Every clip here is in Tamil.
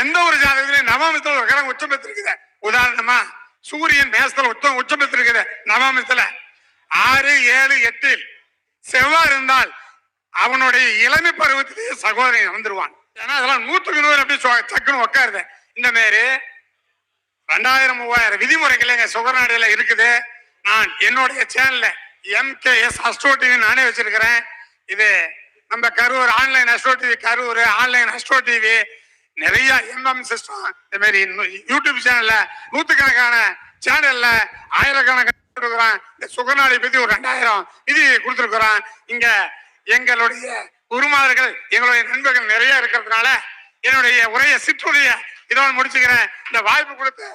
எந்த ஒரு ஜாதகத்திலையும் நவமத்துல ஒரு கிரகம் உச்சம் பெற்றிருக்குது. உதாரணமா சூரியன் மேசத்துல உச்சம் உச்சம் பெற்றிருக்குது நவமத்துல. ஆறு ஏழு எட்டில் செவ்வாய் இருந்தால் அவனுடைய இளமை பருவத்திலேயே சகோதரன் வந்துருவான் ஏன்னா அதெல்லாம் நூற்றுக்கு நூறு அப்படி சக்குன்னு உட்காருது இந்த மாரி ரெண்டாயிரம் மூவாயிரம் விதிமுறைகள் எங்க சுகர்நாடுல இருக்குது. நான் என்னுடைய சேனல்ல எம்கேஎஸ் அஸ்ட்ரோ டிவி நானே வச்சிருக்கிறேன். இது நம்ம Karur online Astro TV Karur online Astro TV நிறைய எம்எம் சிஸ்டம் இந்த மாதிரி இன்னும் யூடியூப் சேனல்ல நூத்துக்கணக்கான சேனல்ல ஆயிரக்கணக்கான கொடுக்குறோம் இந்த சுகர்நாளை பத்தி ஒரு ரெண்டாயிரம் இது கொடுத்துருக்குறோம் இங்க எங்களுடைய குருமார்கள் எங்களுடைய நண்பர்கள் நிறைய இருக்கிறதுனால என்னுடைய உரைய சிற்றுடைய இதோடு முடிச்சுக்கிறேன். இந்த வாய்ப்பு கொடுத்து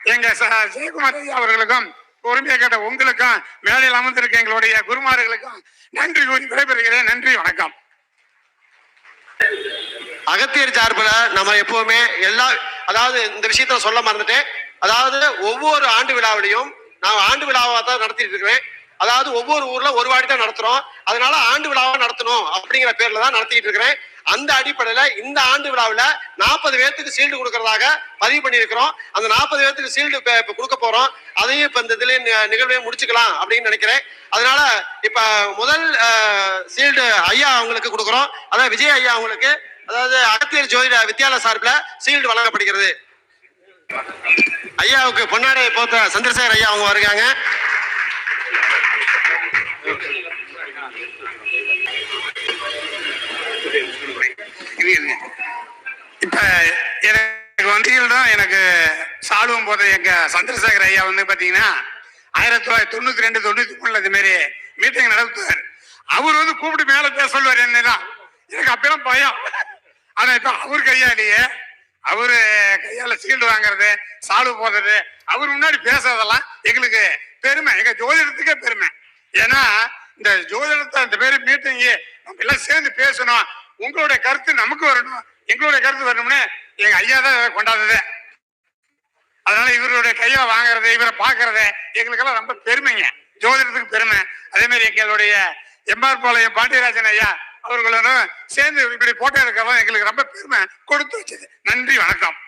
எங்க ச- ஜெயக்குமார் ஐயா அவர்களுக்கும் பொறுமையை கேட்ட உங்களுக்கும் மேடையில் அமர்ந்திருக்க எங்களுடைய குருமார்களுக்கும் நன்றி கூறி விடைபெறுகிறேன். நன்றி வணக்கம். அகத்தியர் சார்பில் நம்ம எப்பவுமே எல்லா அதாவது இந்த விஷயத்த சொல்ல மறந்துட்டேன். அதாவது ஒவ்வொரு ஆண்டு விழாவிலையும் நான் ஆண்டு விழாவாக தான் நடத்திட்டு இருக்கிறேன். அதாவது ஒவ்வொரு ஊர்ல ஒரு வாடி தான் நடத்துறோம். அதனால ஆண்டு விழாவா நடத்தணும் அப்படிங்கிற பேர்ல தான் நடத்திட்டு இருக்கிறேன். அந்த அடிப்படையில இந்த ஆண்டு விழாவில் நாற்பது பேர்த்துக்கு சீல்டு கொடுக்கறதாக பதிவு பண்ணியிருக்கிறோம். அந்த நாற்பது பேர்த்துக்கு சீல்டு கொடுக்க போறோம். அதையும் இப்ப இந்த இதுல நிகழ்வையும் முடிச்சுக்கலாம் அப்படின்னு நினைக்கிறேன். அதனால இப்ப முதல் சீல்டு ஐயா அவங்களுக்கு கொடுக்குறோம். அதான் விஜய் ஐயா அவங்களுக்கு அதாவது அகத்தியர் ஜோதிட வித்யாலய சார்பில் சீல்டு வழங்கப்படுகிறது. ஐயாவுக்கு பொன்னாடை போத்த சந்திரசேகர் ஐயா அவங்க வருகாங்க இப்ப எனக்கு வந்தீங்கன்னா தான் எனக்கு சாலுவும் போது எங்க சந்திரசேகர் ஐயா வந்து பாத்தீங்கன்னா ஆயிரத்தி தொள்ளாயிரத்தி தொண்ணூத்தி ரெண்டு தொண்ணூத்தி மூணுல இது மாதிரி மீட்டிங் நடத்துவார். அவர் வந்து கூப்பிட்டு மேல பேச சொல்லுவார் என்னதான் எனக்கு அப்பெல்லாம் பயம். ஆனா இப்ப அவர் கையாலேயே அவரு கையால சீல்டு வாங்குறது சாலு போடுறது அவர் முன்னாடி பேசுறதெல்லாம் எங்களுக்கு பெருமை. எங்க ஜோதிடத்துக்கே பெருமை. ஏன்னா இந்த ஜோதிடத்தை இந்த பேரு மீட்டிங்கு நம்ம எல்லாம் சேர்ந்து பேசணும். உங்களுடைய கருத்து நமக்கு வரணும். எங்களுடைய கருத்து வரணும்னு எங்க ஐயா தான் கொண்டாடுறது அதனால இவருடைய கையை வாங்குறது இவரை பாக்குறது எங்களுக்கெல்லாம் ரொம்ப பெருமைங்க. ஜோதிடத்துக்கு பெருமை. அதே மாதிரி எங்களுடைய எம்ஆர் பாளையம் பாண்டியராஜன் ஐயா அவர்களுடன் சேர்ந்து இப்படி போட்டோ எடுக்கவும் எங்களுக்கு ரொம்ப பெருமை கொடுத்து வச்சது. நன்றி வணக்கம்.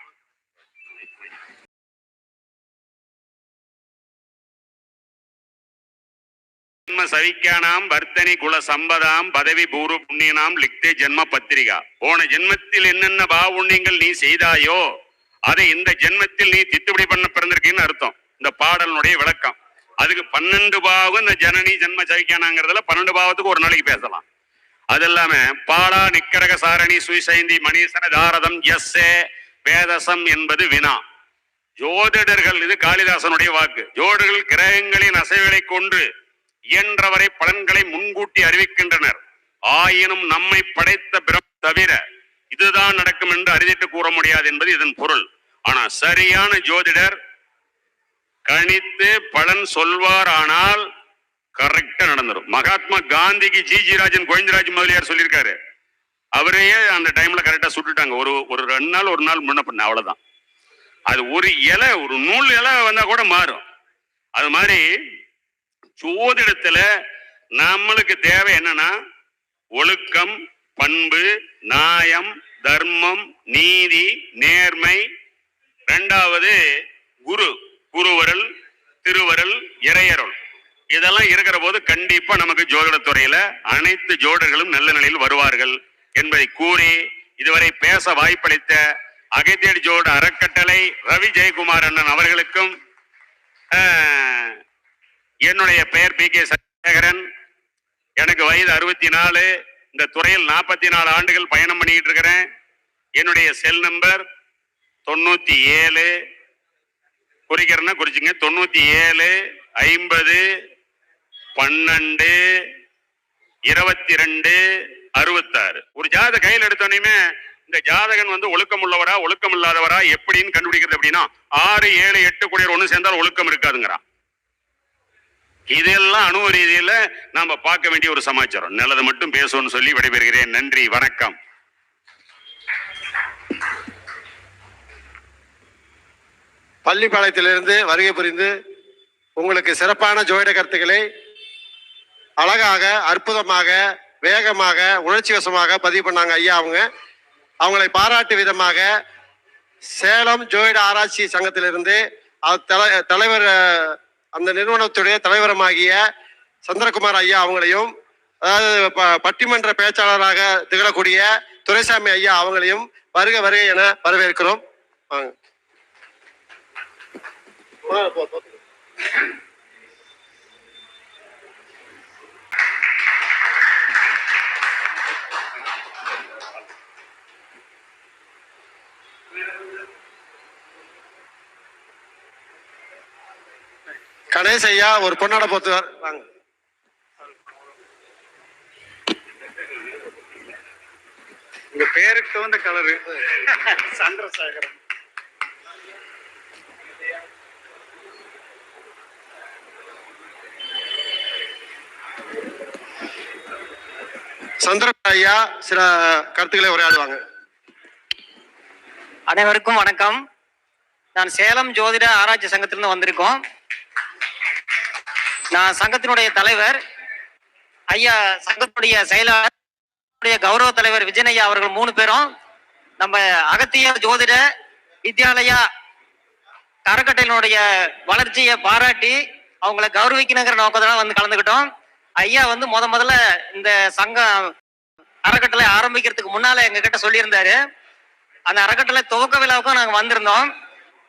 ஜன்ம சவிக்கானாம் வர்த்தனி குல சம்பதாம் பதவி பூர்வ புண்ணியனாம் லிக்தே ஜென்ம பத்திரிகா. போன ஜென்மத்தில் என்னென்ன பாவுண்ணியங்கள் நீ செய்தாயோ அதை இந்த ஜென்மத்தில் நீ திட்டுப்படி பண்ண பிறந்திருக்கீன்னு அர்த்தம். இந்த பாடலினுடைய விளக்கம். அதுக்கு பன்னெண்டு பாவம் இந்த ஜனனி ஜென்ம சவிக்கானாங்கிறதுல பன்னெண்டு பாவத்துக்கு ஒரு நாளைக்கு பேசலாம். அது இல்லாம பாலா நிக்கரக சாரணி சுயசைந்தி மணிசன தாரதம் எஸ் வேதசம் என்பது வினா. ஜோதிடர்கள் இது காளிதாசனுடைய வாக்கு. ஜோதிடர்கள் கிரகங்களின் அசைவுகளை கொண்டு இயன்றவரை பலன்களை முன்கூட்டி அறிவிக்கின்றனர். ஆயினும் நம்மை படைத்த பிரம் தவிர இதுதான் நடக்கும் என்று அறிவித்து கூற முடியாது என்பது இதன் பொருள். ஆனா சரியான ஜோதிடர் கணித்து பலன் சொல்வாரானால் கரெக்டா நடந்துடும் மகாத்மா காந்திக்கு ஜி. ஜி. ராஜன் கோவிந்தராஜ் முதலியார் சொல்லியிருக்காரு. அவரையே அந்த டைம்ல கரெக்டா சுட்டுட்டாங்க. ஒரு ஒரு ரெண்டு நாள் ஒரு நாள் முன்ன பண்ண அவ்வளவுதான். அது ஒரு இலை ஒரு நூல் இலை வந்தா கூட மாறும். அது மாதிரி ஜோதிடத்துல நம்மளுக்கு தேவை என்னன்னா ஒழுக்கம் பண்பு நியாயம் தர்மம் நீதி நேர்மை. ரெண்டாவது குரு குருவரல் திருவரல் இறையருள். இதெல்லாம் இருக்கிற போது கண்டிப்பா நமக்கு ஜோதிடத்துறையில அனைத்து ஜோடர்களும் நல்ல நிலையில் வருவார்கள் என்பதை கூறி இதுவரை பேச வாய்ப்பளித்த அகைத்தேடி ஜோட அறக்கட்டளை ரவி ஜெயக்குமார் அண்ணன் அவர்களுக்கும் என்னுடைய பெயர் பி கே சந்திரசேகரன் எனக்கு வயது அறுபத்தி நாலு இந்த துறையில் நாற்பத்தி நாலு ஆண்டுகள் பயணம் பண்ணிக்கிட்டு இருக்கிறேன். என்னுடைய செல் நம்பர் தொண்ணூத்தி ஏழு. குறிக்கிறேன்னா குறிச்சிங்க. தொண்ணூத்தி ஏழு ஐம்பது பன்னெண்டு இருபத்தி ரெண்டு அறுபத்தாறு. ஒரு ஜாத கையில் எடுத்தோடனே இந்த ஜாதகன் வந்து ஒழுக்கம் உள்ளவரா ஒழுக்கம் இல்லாதவரா எப்படின்னு கண்டுபிடிக்கிறது அப்படின்னா ஆறு ஏழு எட்டு கூடியவர் ஒன்று சேர்ந்தால் ஒழுக்கம் இருக்காதுங்கிறான். இதெல்லாம் அணுவ ரீதியில் நாம் பார்க்க வேண்டிய ஒரு சமாச்சாரம். நல்லது மட்டும் பேசுவோம்னு சொல்லி விடைபெறுகிறேன். நன்றி வணக்கம். பள்ளிப்பாளையத்திலிருந்து வருகை புரிந்து உங்களுக்கு சிறப்பான ஜோயிட கருத்துக்களை அழகாக அற்புதமாக வேகமாக உணர்ச்சி வசமாக பதிவு பண்ணாங்க ஐயா அவங்க அவங்களை பாராட்டு விதமாக சேலம் ஜோயிட ஆராய்ச்சி சங்கத்திலிருந்து தலை- தலைவர் அந்த நிறுவனத்துடைய தலைவரமாகிய சந்திரகுமார் ஐயா அவங்களையும் அதாவது ப- பட்டிமன்ற பேச்சாளராக திகழக்கூடிய துரைசாமி ஐயா அவங்களையும் வருக வருக என வரவேற்கிறோம் வாங்க. கணேஷ் ஐயா ஒரு பொன்னாட போத்து வாங்க. உங்க பேருக்கு தகுந்த கலரு சந்திரசேகரன். சந்திர ஐயா சில கருத்துக்களை உரையாடுவாங்க. அனைவருக்கும் வணக்கம். நான் சேலம் ஜோதிட ஆராய்ச்சி சங்கத்திலிருந்து வந்திருக்கோம். நான் சங்கத்தினுடைய தலைவர் ஐயா சங்கத்துடைய செயலாளர் கௌரவ தலைவர் விஜயன் ஐயா அவர்கள் மூணு பேரும் நம்ம அகத்திய ஜோதிட வித்யாலயா அறக்கட்டளையினுடைய வளர்ச்சியை பாராட்டி அவங்கள கௌரவிக்கணுங்கிற நோக்கத்தெல்லாம் வந்து கலந்துக்கிட்டோம். ஐயா வந்து முத முதல்ல இந்த சங்கம் அறக்கட்டளை ஆரம்பிக்கிறதுக்கு முன்னால எங்க கிட்ட சொல்லியிருந்தாரு. அந்த அறக்கட்டளை துவக்க விழாவுக்கும் நாங்க வந்திருந்தோம்.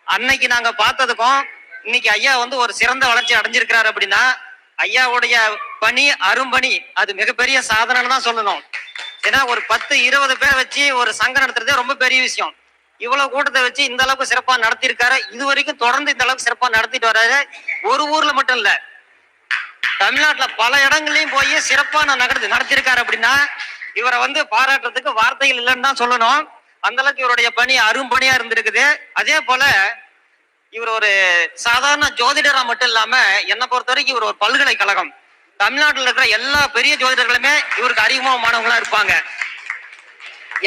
அன்னைக்கு நாங்க பார்த்ததுக்கும் இன்னைக்கு ஐயா வந்து ஒரு சிறந்த வளர்ச்சி அடைஞ்சிருக்கிறாரு அப்படின்னா ஐயாவுடைய பணி அரும்பணி அது மிகப்பெரிய சாதனைன்னு தான் சொல்லணும். ஏன்னா ஒரு பத்து இருபது பேர் வச்சு ஒரு சங்கம் நடத்துறதே ரொம்ப பெரிய விஷயம். இவ்வளவு கூட்டத்தை வச்சு இந்த அளவுக்கு சிறப்பா நடத்தியிருக்காரு. இது வரைக்கும் தொடர்ந்து இந்த அளவுக்கு சிறப்பா நடத்திட்டு வர்றாரு ஒரு ஊர்ல மட்டும் இல்ல. தமிழ்நாட்டுல பல இடங்கள்லயும் போய் சிறப்பா நான் நடத்தி நடத்திருக்காரு அப்படின்னா இவரை வந்து பாராட்டுறதுக்கு வார்த்தைகள் இல்லைன்னு தான் சொல்லணும். அந்த அளவுக்கு இவருடைய பணி அரும்பணியா இருந்திருக்குது. அதே போல இவர் ஒரு சாதாரண ஜோதிடரா மட்டும் இல்லாம என்னை பொறுத்த வரைக்கும் இவர் ஒரு பல்கலைக்கழகம். தமிழ்நாட்டில் இருக்கிற எல்லா பெரிய ஜோதிடர்களுமே இவருக்கு அறிமுகமானவங்களா இருப்பாங்க.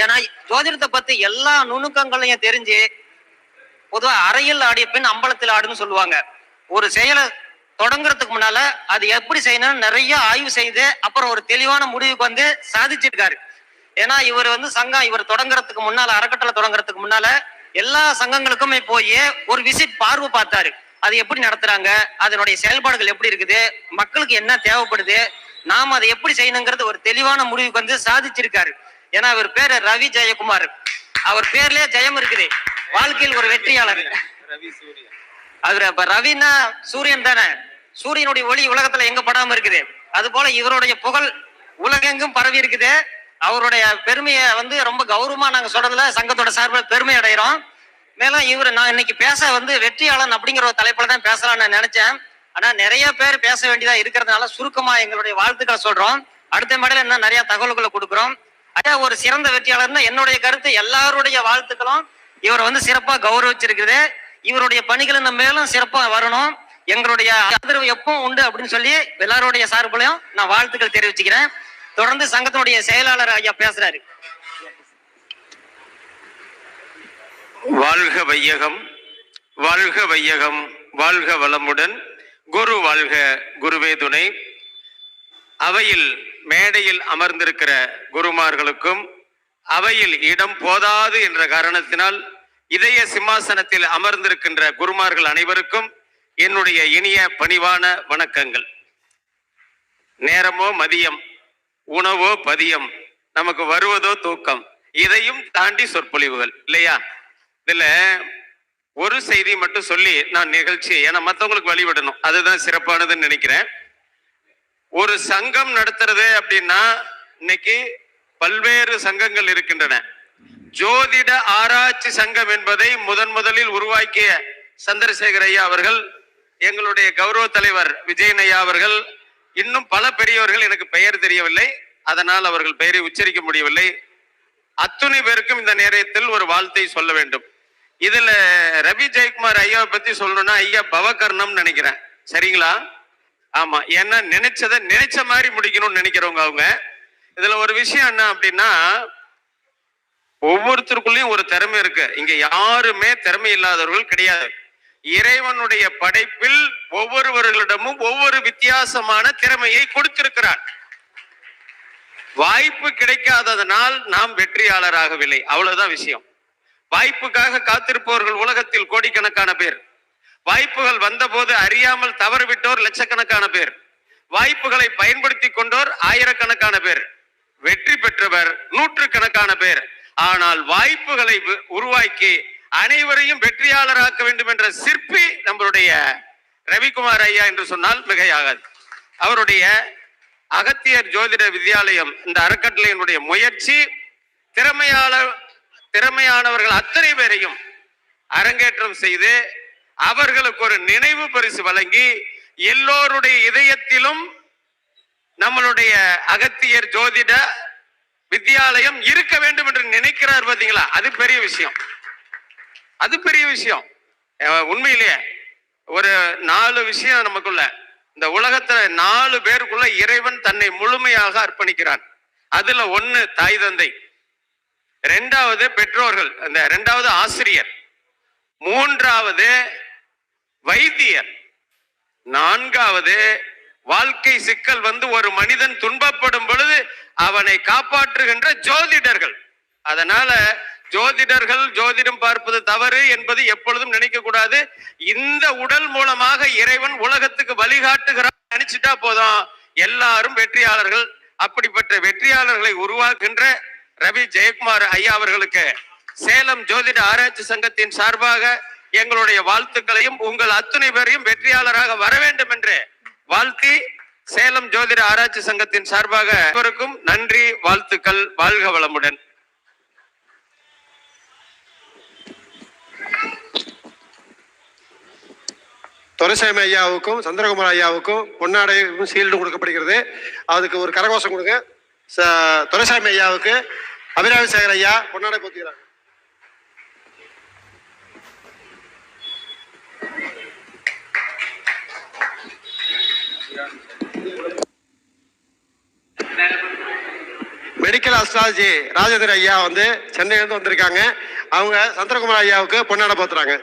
ஏன்னா ஜோதிடத்தை பத்தி எல்லா நுணுக்கங்களையும் தெரிஞ்சு பொதுவா அறையில் ஆடிய பின் அம்பலத்தில் ஆடுன்னு சொல்லுவாங்க. ஒரு செயலை தொடங்குறதுக்கு முன்னால அது எப்படி செய்யணும்னு நிறைய ஆய்வு செய்து அப்புறம் ஒரு தெளிவான முடிவுக்கு வந்து சாதிச்சிருக்காரு. ஏன்னா இவர் வந்து சங்கம் இவர் தொடங்குறதுக்கு முன்னால அறக்கட்டளை தொடங்குறதுக்கு முன்னால எல்லா சங்கங்களுக்குமே போய் ஒரு விசிட் பார்வை பார்த்தாரு. அது எப்படி நடத்துறாங்க? அதனுடைய செயல்பாடுகள் எப்படி இருக்குது? மக்களுக்கு என்ன தேவைப்படுது? நாம அதை எப்படி செய்யணுங்கிறது ஒரு தெளிவான முடிவுக்கு வந்து சாதிச்சிருக்காரு. ஏன்னா அவர் பேரு ரவி ஜெயக்குமார். அவர் பேர்லயே ஜெயம் இருக்குது. வாழ்க்கையில் ஒரு வெற்றியாளர். அவர் இப்ப ரவின்னா சூரியன் தானே? சூரியனுடைய ஒளி உலகத்துல எங்க படாம இருக்குது? அது போல இவருடைய புகழ் உலகெங்கும் பரவி இருக்குது. அவருடைய பெருமையை வந்து ரொம்ப கௌரவமா நாங்க சொல்றதுல சங்கத்தோட சார்பில் பெருமை அடைகிறோம் மேலும் இவர் நான் இன்னைக்கு பேச வந்து வெற்றியாளன் அப்படிங்கிற ஒரு தலைப்புல தான் பேசலாம்னு நான் நினைச்சேன். ஆனா நிறைய பேர் பேச வேண்டியதா இருக்கிறதுனால சுருக்கமா எங்களுடைய வாழ்த்துக்களை சொல்றோம். அடுத்த மேடையில் இன்னும் நிறைய தகவல்களை கொடுக்குறோம். அதே ஒரு சிறந்த வெற்றியாளர்னா என்னுடைய கருத்து எல்லாருடைய வாழ்த்துக்களும் இவரை வந்து சிறப்பா கௌரவிச்சிருக்குது. இவருடைய பணிகள் இந்த மேலும் சிறப்பா வரணும். எங்களுடைய ஆதரவு எப்பவும் உண்டு அப்படின்னு சொல்லி எல்லாருடைய சார்பிலையும் நான் வாழ்த்துக்கள் தெரிவிச்சுக்கிறேன். தொடர்ந்து சங்கத்தினுடைய செயலாளர் ஐயா பேசுறாரு. வாழ்க வையகம் வாழ்க வையகம் வாழ்க வளமுடன். குரு வாழ்க குருவே துணை. அவையில் மேடையில் அமர்ந்திருக்கிற குருமார்களுக்கும் அவையில் இடம் போதாது என்ற காரணத்தினால் இதய சிம்மாசனத்தில் அமர்ந்திருக்கின்ற குருமார்கள் அனைவருக்கும் என்னுடைய இனிய பணிவான வணக்கங்கள். நேரமோ மதியம் உணவோ பதியம் நமக்கு வருவதோ தூக்கம். இதையும் தாண்டி சொற்பொழிவுகள் இல்லையா? இதுல ஒரு செய்தி மட்டும் சொல்லி நான் நிகழ்ச்சி ஏன்னா மத்தவங்களுக்கு வழிவிடணும் அதுதான் சிறப்பானதுன்னு நினைக்கிறேன். ஒரு சங்கம் நடத்துறது அப்படின்னா இன்னைக்கு பல்வேறு சங்கங்கள் இருக்கின்றன. ஜோதிட ஆராய்ச்சி சங்கம் என்பதை முதன் முதலில் உருவாக்கிய சந்திரசேகர் ஐயா அவர்கள் எங்களுடைய கௌரவ தலைவர் விஜயன் ஐயா அவர்கள் இன்னும் பல பெரியவர்கள் எனக்கு பெயர் தெரியவில்லை. அதனால் அவர்கள் பெயரை உச்சரிக்க முடியவில்லை. அத்துணை பேருக்கும் இந்த நேரத்தில் ஒரு வாழ்த்தை சொல்ல வேண்டும். இதுல ரவி ஜெயக்குமார் ஐயாவை பத்தி சொல்லணும்னா ஐயா பவகர்ணம் நினைக்கிறேன். சரிங்களா? ஆமா. ஏன்னா நினைச்சதை நினைச்ச மாதிரி முடிக்கணும்னு நினைக்கிறவங்க அவங்க. இதுல ஒரு விஷயம் என்ன அப்படின்னா ஒவ்வொருத்தருக்குள்ளயும் ஒரு திறமை இருக்கு. இங்க யாருமே திறமை இல்லாதவர்கள் கிடையாது. இறைவனுடைய படைப்பில் ஒவ்வொருவர்களிடமும் ஒவ்வொரு வித்தியாசமான திறமையை கொடுத்திருக்கிறார். வாய்ப்பு கிடைக்காததனால் நாம் வெற்றியாளராகவில்லை. அவ்வளவுதான் விஷயம். வாய்ப்புக்காக காத்திருப்பவர்கள் உலகத்தில் கோடிக்கணக்கான பேர். வாய்ப்புகள் வந்தபோது அறியாமல் தவறுவிட்டோர் லட்சக்கணக்கான பேர். வாய்ப்புகளை பயன்படுத்தி கொண்டோர் ஆயிரக்கணக்கான பேர். வெற்றி பெற்றவர் நூற்று கணக்கான பேர். ஆனால் வாய்ப்புகளை உருவாக்கி அனைவரையும் வெற்றியாளராக்க வேண்டும் என்ற சிற்பி நம்மளுடைய ரவிக்குமார் ஐயா என்று சொன்னால் மிகையாகாது. அவருடைய அகத்தியர் ஜோதிட வித்யாலயம் இந்த அறக்கட்டளையினுடைய முயற்சி திறமையாளர் திறமையானவர்கள் அத்தனை பேரையும் அரங்கேற்றம் செய்து அவர்களுக்கு ஒரு நினைவு பரிசு வழங்கி எல்லோருடைய இதயத்திலும் நம்மளுடைய அகத்தியர் ஜோதிட வித்யாலயம் இருக்க வேண்டும் என்று நினைக்கிறார் பார்த்தீங்களா அது பெரிய விஷயம். அது பெரிய விஷயம். உண்மையிலேயே ஒரு நாலு விஷயம் நமக்குள்ள. இந்த உலகத்துல நாலு பேருக்குள்ள இறைவன் தன்னை முழுமையாக அர்ப்பணிக்கிறான். அதுல ஒண்ணு தாய் தந்தை. ரெண்டாவது பெற்றோர்கள் அந்த ரெண்டாவது ஆசிரியர். மூன்றாவது வைத்தியர். நான்காவது வாழ்க்கை சிக்கல் வந்து ஒரு மனிதன் துன்பப்படும் பொழுது அவனை காப்பாற்றுகின்ற ஜோதிடர்கள். அதனால ஜோதிடர்கள் ஜோதிடம் பார்ப்பது தவறு என்பது எப்பொழுதும் நினைக்க கூடாது. இந்த உடல் மூலமாக இறைவன் உலகத்துக்கு வழிகாட்டுகிறான். நினைச்சிட்டா போதும். எல்லாரும் வெற்றியாளர்கள். அப்படிப்பட்ட வெற்றியாளர்களை உருவாக்குகின்ற ரவி ஜெயக்குமார் ஐயா அவர்களுக்கு சேலம் ஜோதிட ஆராய்ச்சி சங்கத்தின் சார்பாக எங்களுடைய வாழ்த்துக்களையும் உங்கள் அத்துணை பேரையும் வெற்றியாளராக வர வேண்டும் என்று வாழ்த்தி சேலம் ஜோதிட ஆராய்ச்சி சங்கத்தின் சார்பாக அனைவருக்கும் நன்றி வாழ்த்துக்கள் வாழ்க வளமுடன். துரைசாமி ஐயாவுக்கும் சந்திரகுமார் ஐயாவுக்கும் பொன்னாடைக்கும் சீல்டும் கொடுக்கப்படுகிறது. அதுக்கு ஒரு கரகோஷம் கொடுங்க. ச- துரைசாமி ஐயாவுக்கு அபிராமி சேகர் ஐயா பொன்னாடை போத்துக்கிறாங்க மெடிக்கல் அஸ்ட்ராலஜி ராஜேந்திர ஐயா வந்து சென்னையிலேருந்து வந்திருக்காங்க. அவங்க சந்திரகுமார் ஐயாவுக்கு பொன்னாடை போத்துறாங்க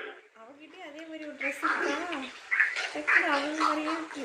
அவகிட்டே அதே மாதிரி ஒரு ட்ரெஸ் இருக்கா டக்குனு அவங்க மாதிரியே இருக்கு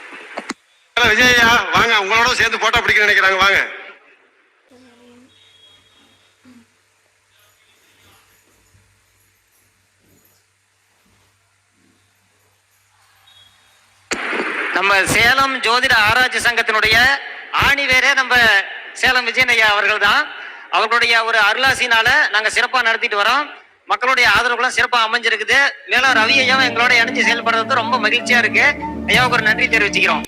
ஹலோ, வாங்க உங்களோட சேர்ந்து போட்டோ பிடிக்க நினைக்கிறாங்க வாங்க. நம்ம சேலம் ஜோதிட ஆராய்ச்சி சங்கத்தினுடைய ஆணிவேரே நம்ம சேலம் விஜயனையா அவர்கள் தான் அவர்களுடைய ஒரு அருளாசினால நாங்க சிறப்பா நடத்திட்டு வரோம். மக்களுடைய ஆதரவுகளும் சிறப்பா அமைஞ்சிருக்குது. மேலும் ரவி ஐயாவும் எங்களோட இணைஞ்சு செயல்படுறது ரொம்ப மகிழ்ச்சியா இருக்கு. ஐயாவுக்கு ஒரு நன்றி தெரிவிச்சுக்கிறோம்.